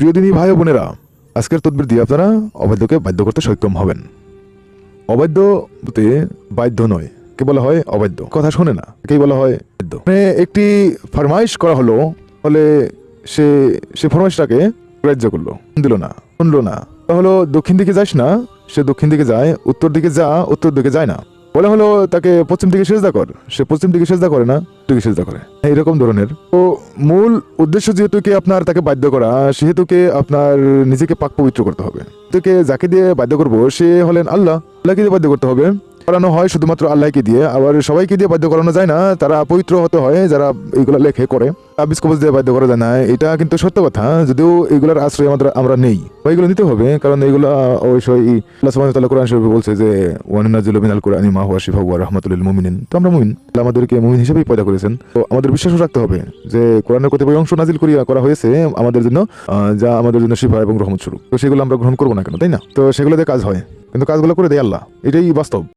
প্রিয় দিনী ভাই বোনেরা, আজকের তদবির দিয়ে আপনারা অবাধ্যকে বাধ্য করতে সক্ষম হবেন। অবাধ্য বলতে বাধ্য নয়, কে বলা হয় অবাধ্য কথা শোনে না কে বলা হয় বাধ্য। মানে একটি ফরমাইশ করা হলো, ফলে সে সে ফরমাইশটাকে গ্রাহ্য করল, দিল না, শুনলো না। তাহলে দক্ষিণ দিকে যাস না, সে দক্ষিণ দিকে যায়, উত্তর দিকে যা, উত্তর দিকে যায় না। বলে হলো, তাকে পশ্চিম দিকে সেজদা কর, সে পশ্চিম দিকে সেজদা করে না। সেজদা করে। এইরকম ধরনের। তো মূল উদ্দেশ্য যেহেতু কে আপনার তাকে বাধ্য করা, সেহেতু কে আপনার নিজেকে পাক পবিত্র করতে হবে। তোকে যাকে দিয়ে বাধ্য করব, সে হলেন আল্লাহ। আল্লাহকে দিয়ে বাধ্য করতে হবে। করানো হয় শুধুমাত্র আল্লাহকে দিয়ে। আবার সবাইকে দিয়ে বাধ্য করানো যায় না, তারা পবিত্র হতে হয় যারা এইগুলো লেখে করে। তাবিজ কবজ দিয়ে বাধ্য করা যায় না, এটা কিন্তু সত্য কথা, যদিও এইগুলোর আশ্রয় আমাদের, আমরা নেই। এগুলো নিতে হবে, কারণ এইগুলো অবশ্যই আল্লাহ সুবহানাহু ওয়া কোরআন শরীফে বলছে যে ওয়ানানাজিলু মিনাল কুরআনি মা হুয়া শিফা ওয়া রাহমাতুল মুমিনিন। তো আমরা মুমিন, আল্লাহ আমাদেরকে মুমিন হিসেবেই পয়দা করেছেন। তো আমাদের বিশ্বাসও রাখতে হবে যে, কোরআনের কতিপয় অংশ নাজিল করিয়া করা হয়েছে আমাদের জন্য যা আমাদের জন্য শিফা এবং রহমত স্বরূপ। তো সেগুলো আমরা গ্রহণ করব না কেন, তাই না? তো সেগুলো দিয়ে কাজ হয়। কিন্তু কাজগুলো করে দেয় আল্লাহ। এটাই বাস্তব।